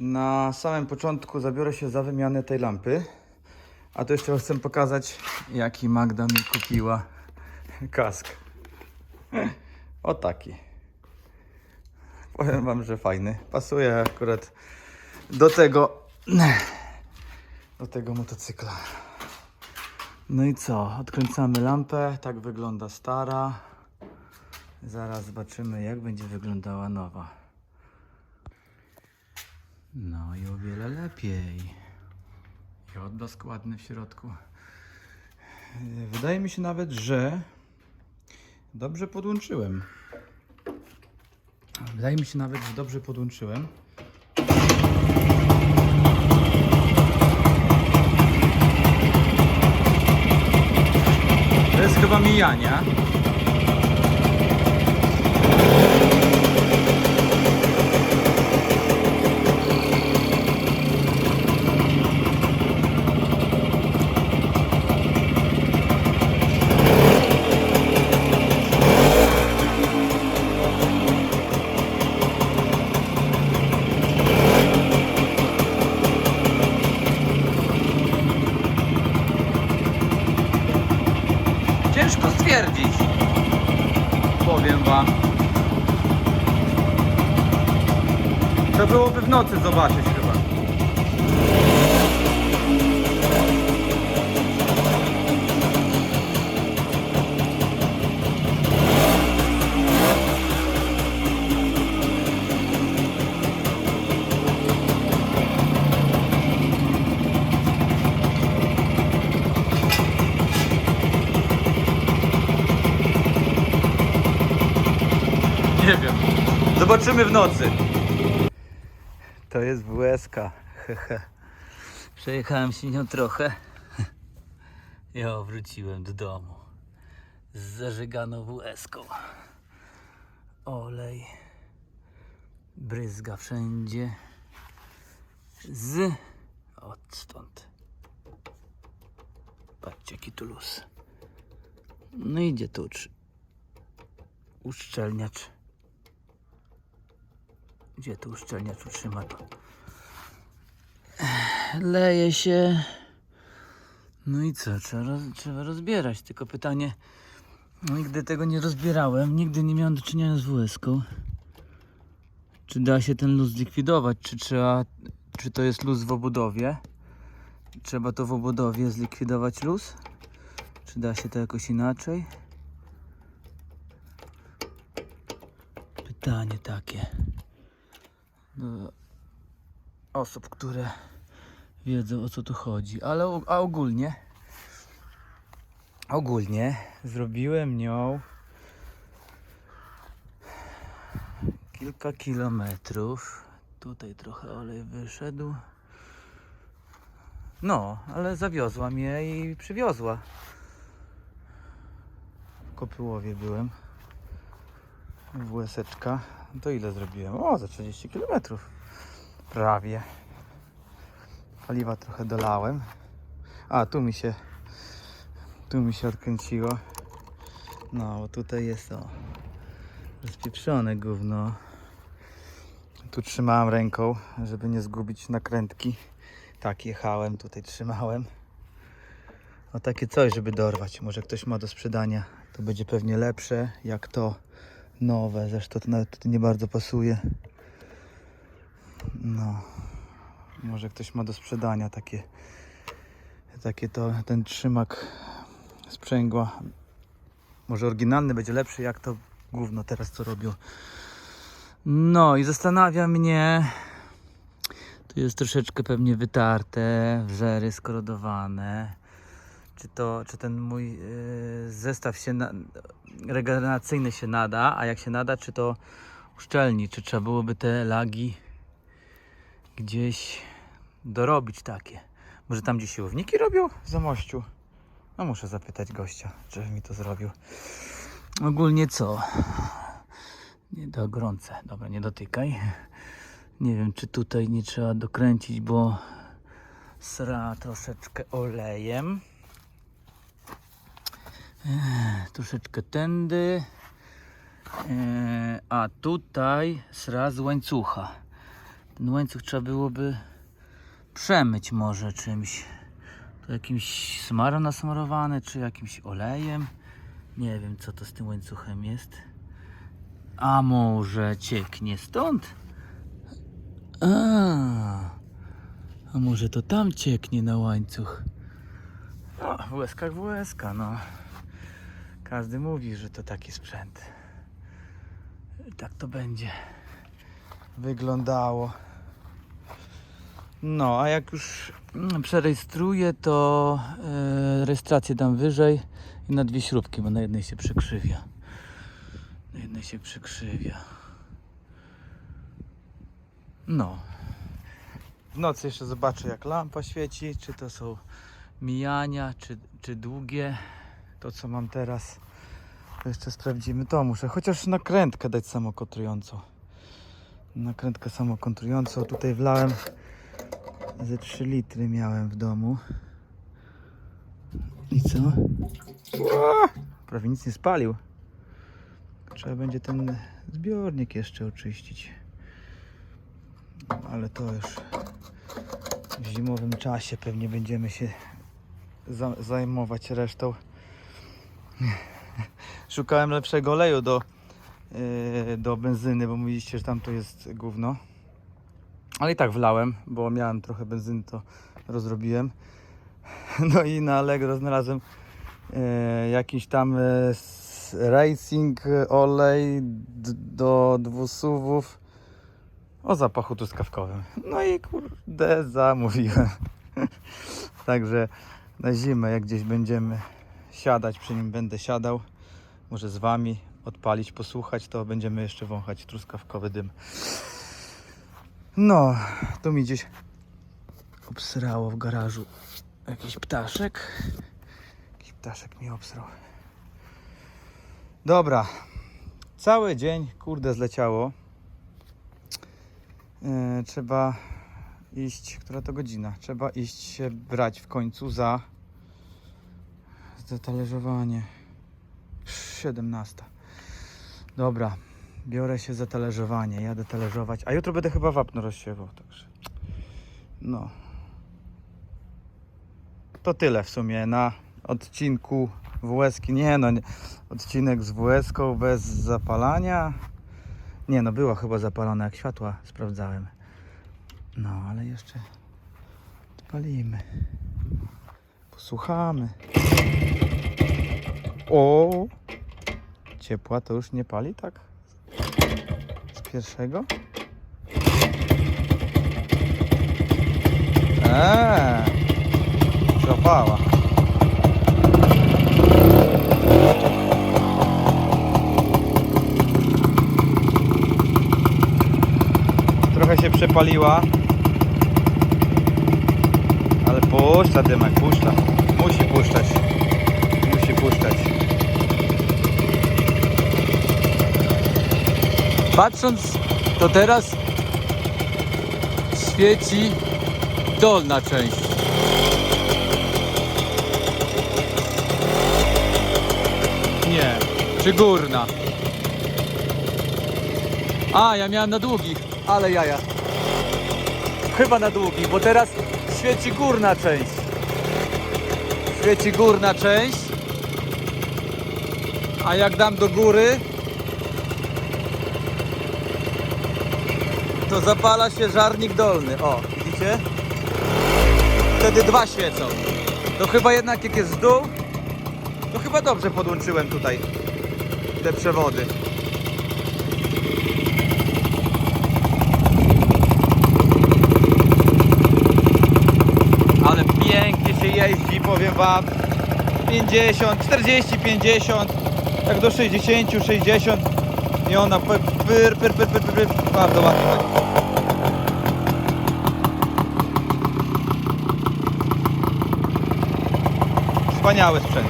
Na samym początku zabiorę się za wymianę tej lampy. A to jeszcze chcę pokazać, jaki Magda mi kupiła kask. O taki. Powiem wam, że fajny. Pasuje akurat do tego do tego motocykla. No i co? Odkręcamy lampę. Tak wygląda stara. Zaraz zobaczymy, jak będzie wyglądała nowa. No i o wiele lepiej. I odblask ładny w środku. Wydaje mi się nawet, że dobrze podłączyłem. Wydaje mi się nawet, że dobrze podłączyłem. To jest chyba mijania. Wam. To byłoby w nocy zobaczyć chyba. Nie wiem. Zobaczymy w nocy. To jest WSK. Przejechałem się nią trochę. Ja wróciłem do domu. Z zażeganą WSką. Olej. Bryzga wszędzie. Z. Odstąd. Patrzcie jaki tu luz. No idzie tu utrz- uszczelniacz. Gdzie tu uszczelniacz utrzyma to? Leje się. No i co? Trzeba, roz, trzeba rozbierać. Tylko pytanie. Nigdy tego nie rozbierałem. Nigdy nie miałem do czynienia z WS-ką. Czy da się ten luz zlikwidować? Czy trzeba. Czy to jest luz w obudowie? Trzeba to w obudowie zlikwidować luz? Czy da się to jakoś inaczej? Pytanie takie do osób, które wiedzą o co tu chodzi. Ale a ogólnie ogólnie zrobiłem nią kilka kilometrów. Tutaj trochę olej wyszedł. No, ale zawiozła mnie i przywiozła. W Kopyłowie byłem. WS-eczka. To ile zrobiłem? O, za 30 km. Prawie. Paliwa trochę dolałem. A, tu mi się tu mi się odkręciło. No, bo tutaj jest o rozpieprzone gówno. Tu trzymałem ręką, żeby nie zgubić nakrętki. Tak jechałem, tutaj trzymałem. O takie coś, żeby dorwać. Może ktoś ma do sprzedania. To będzie pewnie lepsze jak to nowe. Zresztą to nawet tutaj nie bardzo pasuje. No. Może ktoś ma do sprzedania takie takie to, ten trzymak sprzęgła. Może oryginalny będzie lepszy jak to gówno teraz co robią. No i zastanawia mnie tu jest troszeczkę pewnie wytarte, wzery skorodowane. Czy to, czy ten mój yy, zestaw się na, regeneracyjny się nada, a jak się nada, czy to uszczelni, czy trzeba byłoby te lagi gdzieś dorobić takie. Może tam gdzie siłowniki robią w Zamościu? No muszę zapytać gościa, czy mi to zrobił. Ogólnie co? Nie do gorące. Dobra, nie dotykaj. Nie wiem, czy tutaj nie trzeba dokręcić, bo sra troszeczkę olejem. Troszeczkę tędy. A tutaj sra z łańcucha. Ten łańcuch trzeba byłoby przemyć może czymś. To jakimś smarem nasmarowany, czy jakimś olejem. Nie wiem co to z tym łańcuchem jest. A może cieknie stąd? A, a może to tam cieknie na łańcuch? No, w łezkach w łezka, no. Każdy mówi, że to taki sprzęt. Tak to będzie wyglądało. No, a jak już mm, przerejestruję, to e, rejestrację dam wyżej i na dwie śrubki, bo na jednej się przekrzywia. Na jednej się przekrzywia. No. W nocy jeszcze zobaczę, jak lampa świeci, czy to są mijania, czy, czy długie. To, co mam teraz, to jeszcze sprawdzimy. To muszę chociaż nakrętkę dać samokontrującą. Nakrętkę samokontrującą. Tutaj wlałem ze 3 litry miałem w domu. I co? Prawie nic nie spalił. Trzeba będzie ten zbiornik jeszcze oczyścić. Ale to już w zimowym czasie pewnie będziemy się za- zajmować resztą. Szukałem lepszego oleju do, yy, do benzyny, bo mówiliście, że tam to jest gówno. Ale i tak wlałem, bo miałem trochę benzyny, to rozrobiłem. No i na Allegro znalazłem e, jakiś tam s- racing olej do dwusuwów o zapachu truskawkowym. No i kurde zamówiłem. Także na zimę jak gdzieś będziemy siadać, przy nim będę siadał, może z wami odpalić, posłuchać, to będziemy jeszcze wąchać truskawkowy dym. No, tu mi gdzieś obsrało w garażu jakiś ptaszek. Jakiś ptaszek mi obsrał. Dobra. Cały dzień, kurde, zleciało. E, trzeba iść, która to godzina? Trzeba iść się brać w końcu za za talerzowanie. 17. Dobra, biorę się za talerzowanie, jadę talerzować, a jutro będę chyba wapno rozsiewał, także no. To tyle w sumie na odcinku WS-ki. Nie no, nie. odcinek z WS-ką bez zapalania. Nie no, była chyba zapalona, jak światła sprawdzałem. No, ale jeszcze odpalimy. Posłuchamy. O! Ciepła to już nie pali, tak? Z pierwszego? Eee, zapała. Trochę się przepaliła. Puszcza dymek, puszcza. Musi puszczać. Musi puszczać. Patrząc, to teraz świeci dolna część. Nie, czy górna? A, ja miałem na długich, ale jaja. Chyba na długich, bo teraz świeci górna część. Świeci górna część. A jak dam do góry, to zapala się żarnik dolny. O, widzicie? Wtedy dwa świecą. To chyba jednak jak jest w dół, to chyba dobrze podłączyłem tutaj te przewody. Ale pięknie się jeździ, powiem wam. 50, 40, 50, tak do 60, 60 i ona pyr, pyr, pyr, pyr, pyr, pyr, bardzo ładnie. Wspaniały sprzęt.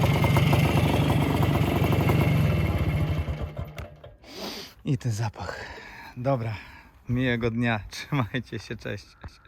I ten zapach. Dobra, miłego dnia. Trzymajcie się, cześć.